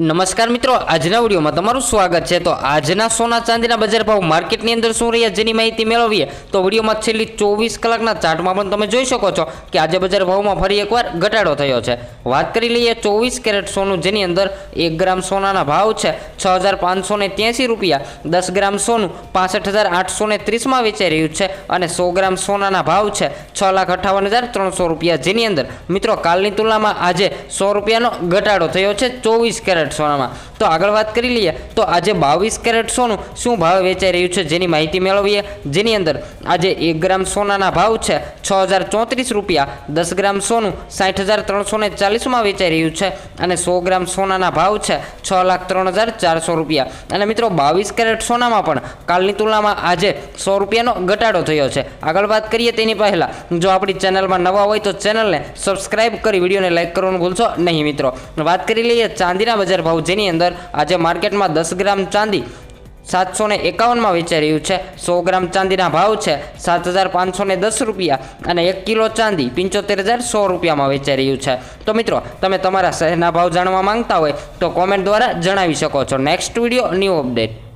નમસ્કાર મિત્રો, આજના વિડીયોમાં તમારું સ્વાગત છે. તો આજના સોના ચાંદીના બજાર ભાવ માર્કેટની અંદર શું રહ્યા જેની માહિતી મેળવીએ, તો વિડીયોમાં છેલ્લી ચોવીસ કલાકના ચાર્ટમાં પણ તમે જોઈ શકો છો કે આજે બજાર ભાવમાં ફરી એકવાર ઘટાડો થયો છે. વાત કરી લઈએ ચોવીસ કેરેટ સોનું, જેની અંદર એક ગ્રામ સોનાના ભાવ છે, છ હજાર પાંચસો ત્યાંસી રૂપિયા. દસ ગ્રામ સોનું, પાસઠ હજાર આઠસો ત્રીસમાં વેચાઈ રહ્યું છે અને સો ગ્રામ સોનાના ભાવ છે, છ લાખ અઠાવન હજાર ત્રણસો રૂપિયા. જેની અંદર મિત્રો, કાલની તુલનામાં આજે સો રૂપિયાનો ઘટાડો થયો છે ચોવીસ કેરેટ સોનામાં. તો આગળ વાત કરી લઈએ, તો આજે બાવીસ કેરેટ સોનું શું ભાવ વેચાઈ રહ્યું છે જેની માહિતી મેળવીએ. જેની અંદર આજે એક ગ્રામ સોનાના ભાવ છે છ હજાર ચોત્રીસ રૂપિયા, દસ ગ્રામ સોનું સાઠ હજાર ત્રણસો ને ચાલીસમાં વેચાઈ રહ્યું છે અને સો ગ્રામ સોનાના ભાવ છે છ લાખ ત્રણ હજાર ચારસો રૂપિયા. અને મિત્રો, બાવીસ કેરેટ સોનામાં પણ કાલની તુલનામાં આજે સો રૂપિયાનો ઘટાડો થયો છે. આગળ વાત કરીએ તેની પહેલાં. જો આપણી ચેનલમાં નવા હોય તો ચેનલને સબસ્ક્રાઇબ કરી વિડીયોને લાઇક કરવાનું ભૂલશો નહીં મિત્રો. વાત કરી લઈએ ચાંદીના બજાર ભાવ જેની અંદર આજે માર્કેટમાં દસ ગ્રામ ચાંદી સાતસો ને એકાવનમાં વેચાઈ રહ્યું છે. સો ગ્રામ ચાંદીના ભાવ છે સાત હજાર પાંચસો ને દસ રૂપિયા અને એક કિલો ચાંદી પંચોતેર હજાર સો રૂપિયામાં વેચાઈ રહ્યું છે. તો મિત્રો, તમે તમારા શહેરના ભાવ જાણવા માંગતા હોય તો કોમેન્ટ દ્વારા જણાવી શકો છો. Next video new update